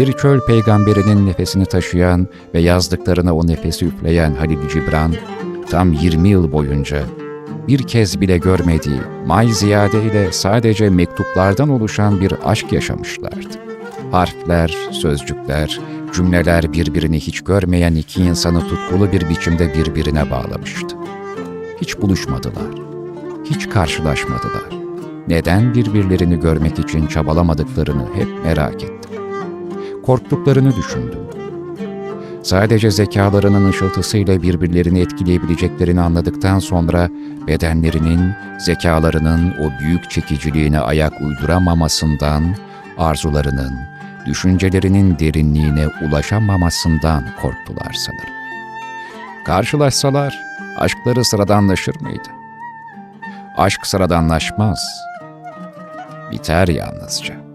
bir çöl peygamberinin nefesini taşıyan ve yazdıklarına o nefesi üfleyen Halil Cibran, tam 20 yıl boyunca bir kez bile görmediği May Ziyade ile sadece mektuplardan oluşan bir aşk yaşamışlardı. Harfler, sözcükler, cümleler birbirini hiç görmeyen iki insanı tutkulu bir biçimde birbirine bağlamıştı. Hiç buluşmadılar, hiç karşılaşmadılar. Neden birbirlerini görmek için çabalamadıklarını hep merak ettim. Korktuklarını düşündüm. Sadece zekalarının ışıltısıyla birbirlerini etkileyebileceklerini anladıktan sonra bedenlerinin, zekalarının o büyük çekiciliğine ayak uyduramamasından, arzularının, düşüncelerinin derinliğine ulaşamamasından korktular sanırım. Karşılaşsalar aşkları sıradanlaşır mıydı? Aşk sıradanlaşmaz. Biter yalnızca.